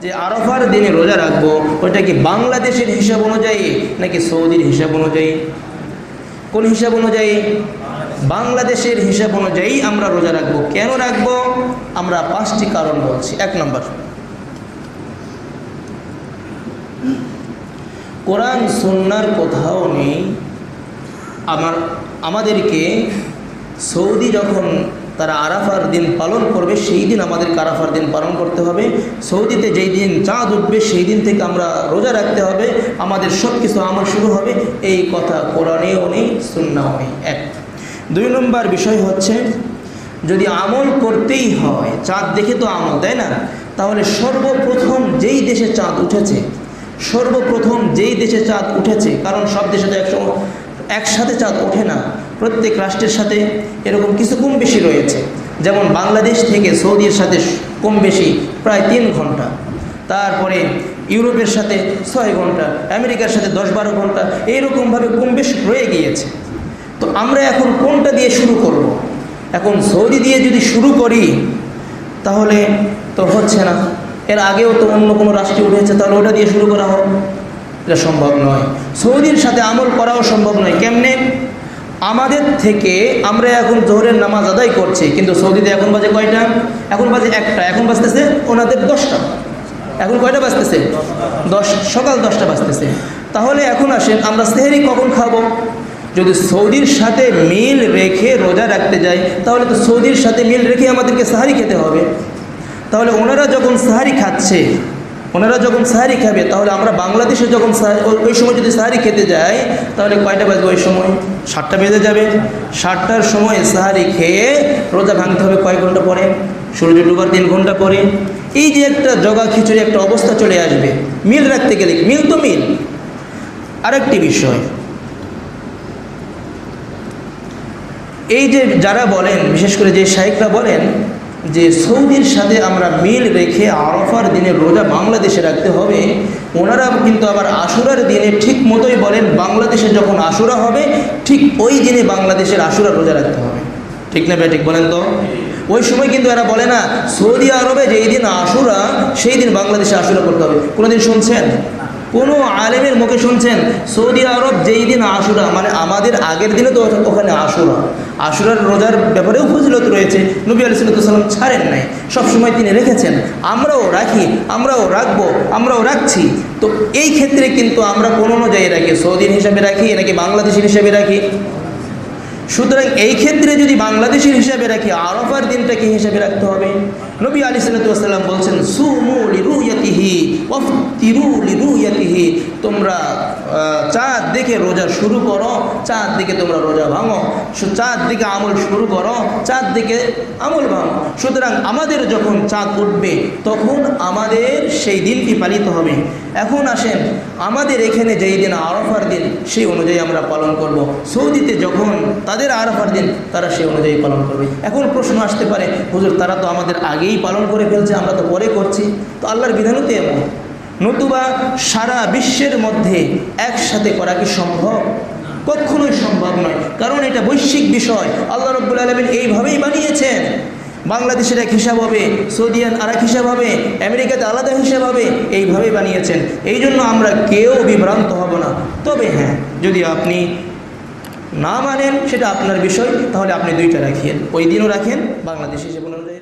যে আরফার দিনে রোজা রাখব ওইটা কি বাংলাদেশের হিসাব অনুযায়ী নাকি সৌদির হিসাব অনুযায়ী? কোন হিসাব অনুযায়ী? বাংলাদেশের হিসাব অনুযায়ী আমরা রোজা রাখব। কেন রাখব? আমরা পাঁচটি কারণ বলছি। এক নম্বর, কোরআন সুন্নার কোথাও নেই। আমার, আমাদেরকে সৌদি যখন তারা আরাফার দিন পালন করবে, সেই দিন আমাদেরকে আরাফার দিন পালন করতে হবে। সৌদিতে যেই দিন চাঁদ উঠবে, সেই দিন থেকে আমরা রোজা রাখতে হবে। আমাদের সব কিছু আমল শুরু হবে। এই কথা কোরআনেও নেই, সুন্নাও নেই। এক। দুই নম্বর বিষয় হচ্ছে, যদি আমল করতেই হয়, চাঁদ দেখে তো আমল, তাই না? তাহলে সর্বপ্রথম যেই দেশে চাঁদ উঠেছে, সর্বপ্রথম যেই দেশে চাঁদ উঠেছে, কারণ সব দেশে তো একসময় একসাথে চাঁদ ওঠে না। প্রত্যেক রাষ্ট্রের সাথে এরকম কিছু কম বেশি রয়েছে। যেমন বাংলাদেশ থেকে সৌদির সাথে কম বেশি প্রায় তিন ঘণ্টা। তারপরে ইউরোপের সাথে ছয় ঘণ্টা, আমেরিকার সাথে দশ বারো ঘণ্টা, এইরকমভাবে কম বেশি রয়ে গিয়েছে। তো আমরা এখন কোনটা দিয়ে শুরু করব। এখন সৌদি দিয়ে যদি শুরু করি, তাহলে তো হচ্ছে না। এর আগেও তো অন্য কোনো রাষ্ট্রে উঠেছে, তাহলে ওটা দিয়ে শুরু করা হোক। এটা সম্ভব নয়। সৌদির সাথে আমল করাও সম্ভব নয়। কেমনে? আমাদের থেকে আমরা এখন জোহরের নামাজ আদায় করছি, কিন্তু সৌদিতে এখন বাজে কয়টা? এখন বাজে একটা, এখন বাজতেছে ওনাদের দশটা। এখন কয়টা বাজতেছে? দশ, সকাল দশটা বাজতেছে। তাহলে এখন আসেন, আমরা সেহেরি কখন খাব? যদি সৌদির সাথে মিল রেখে রোজা রাখতে যাই, তাহলে তো সৌদির সাথে মিল রেখে আমাদেরকে সাহারি খেতে হবে। তাহলে ওনারা যখন সাহারি খাচ্ছে ওনারা যখন সাহারি খাবে, তাহলে আমরা বাংলাদেশে যখন ওই- সময় যদি সাহারি খেতে যাই, তাহলে কয়টা বাজবে ওই সময়? সাতটা বেজে যাবে। সাতটার সময় সাহারি খেয়ে রোজা ভাঙতে হবে কয়েক ঘণ্টা পরে? সূর্য ডুবার তিন ঘণ্টা পরে। এই যে একটা জগা খিচুড়ি, একটা অবস্থা চলে আসবে। মিল রাখতে গেলে মিল তো মিল। আরেকটি বিষয়। এই যে যারা বলেন, বিশেষ করে যে শাইকরা বলেন যে সৌদির সাথে আমরা মিল রেখে আরফার দিনে রোজা বাংলাদেশে রাখতে হবে, ওনারা কিন্তু আবার আশুরার দিনে ঠিক মতোই বলেন, বাংলাদেশে যখন আশুরা হবে, ঠিক ওই দিনে বাংলাদেশের আশুরা রোজা রাখতে হবে। ঠিক না ঠিক বলেন তো? ওই সময় কিন্তু এরা বলে না, সৌদি আরবে যেই দিন আশুরা, সেই দিন বাংলাদেশে আশুরা করতে হবে। কোনোদিন শুনছেন? কোনো আলেমের মুখে শুনছেন, সৌদি আরব যেই দিন আশুরা মানে আমাদের আগের দিনে তো ওখানে আশুরা। আশুরার রোজার ব্যাপারেও ফজিলত রয়েছে, নবী আলি সাল্লাম ছাড়েন নাই। সবসময় তিনি রেখেছেন, আমরাও রাখি, আমরাও রাখব, আমরাও রাখছি। তো এই ক্ষেত্রে কিন্তু আমরা কোনো অনুযায়ী রাখি, সৌদির হিসাবে রাখি, নাকি বাংলাদেশের হিসাবে রাখি? সুতরাং এই ক্ষেত্রে যদি বাংলাদেশের হিসাবে রাখি, আরফার দিনটাকে হিসাবে রাখতে হবে। নবী আলী সাল্লাম বলছেন, সুমু লিরুয়াতিহি ওফতিরু লিরুয়াতিহি তোমরা চাঁদ দেখে রোজা শুরু করো চাঁদ দিকে তোমরা রোজা ভাঙো। চাঁদ দিকে আমল শুরু করো চাঁদ দিকে আমল ভাঙো। সুতরাং আমাদের যখন চাঁদ উঠবে, তখন আমাদের সেই দিনটি পালিত হবে। এখন আসেন, আমাদের এখানে যেই দিন আরফার দিন, সেই অনুযায়ী আমরা পালন করব। সৌদিতে যখন তাদের আরফার দিন, তারা সেই অনুযায়ী পালন করবে। এখন প্রশ্ন আসতে পারে, হুজুর, তারা তো আমাদের আগেই পালন করে ফেলছে, আমরা তো পরে করছি। তো আল্লাহর বিধানও তো এমন। নতুবা সারা বিশ্বের মধ্যে একসাথে করা কি সম্ভব? কখনোই সম্ভব নয়। কারণ এটা বৈশ্বিক বিষয়। আল্লাহ রব্বুল আলমিন এইভাবেই বানিয়েছেন। বাংলাদেশের এক হিসাব হবে সৌদিয়ান আর এক হিসাব হবে, আমেরিকাতে আলাদা হিসাব হবে, এইভাবেই বানিয়েছেন। এই জন্য আমরা কেউ বিভ্রান্ত হব না। তবে হ্যাঁ যদি আপনি না মানেন সেটা আপনার বিষয়, তাহলে আপনি দুইটা রাখিয়েন। ওই দিনও রাখেন, বাংলাদেশ হিসেবে অনুযায়ী